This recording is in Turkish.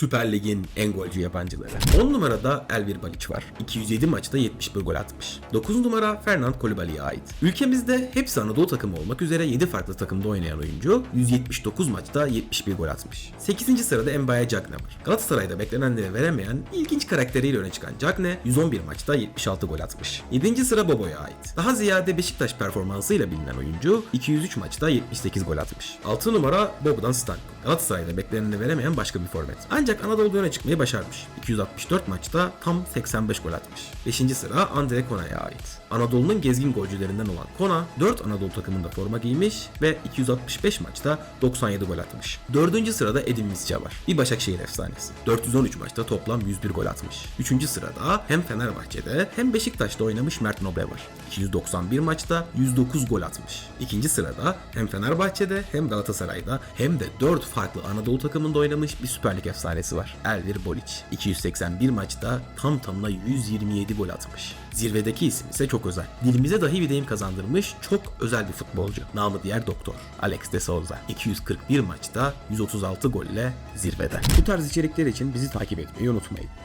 Süper Lig'in en golcü yabancıları. 10 numarada Elvir Balic var. 207 maçta 71 gol atmış. 9 numara Fernand Kolibali'ye ait. Ülkemizde hepsi Anadolu takımı olmak üzere 7 farklı takımda oynayan oyuncu 179 maçta 71 gol atmış. 8. sırada Mbaye Cagne var. Galatasaray'da beklenenleri veremeyen ilginç karakteriyle öne çıkan Cagne 111 maçta 76 gol atmış. 7. sıra Bobo'ya ait. Daha ziyade Beşiktaş performansıyla bilinen oyuncu 203 maçta 78 gol atmış. 6 numara Bogdan Stanko. Galatasaray'da bekleneni veremeyen başka bir forvet. Ancak Anadolu'da öne çıkmayı başarmış. 264 maçta tam 85 gol atmış. 5. sıra Andre Kona'ya ait. Anadolu'nun gezgin golcülerinden olan Kona 4 Anadolu takımında forma giymiş ve 265 maçta 97 gol atmış. 4. sırada Edin Visca var. Bir Başakşehir efsanesi. 413 maçta toplam 101 gol atmış. 3. sırada hem Fenerbahçe'de hem Beşiktaş'ta oynamış Mert Nobre var. 291 maçta 109 gol atmış. 2. sırada hem Fenerbahçe'de hem Galatasaray'da hem de 4 farklı Anadolu takımında oynamış bir Süper Lig efsanesi var. Elvir Bolic. 281 maçta tam tamına 127 gol atmış. Zirvedeki isim ise çok özel. Dilimize dahi bir deyim kazandırmış çok özel bir futbolcu. Namı diğer doktor. Alex de Souza. 241 maçta 136 golle zirvede. Bu tarz içerikler için bizi takip etmeyi unutmayın.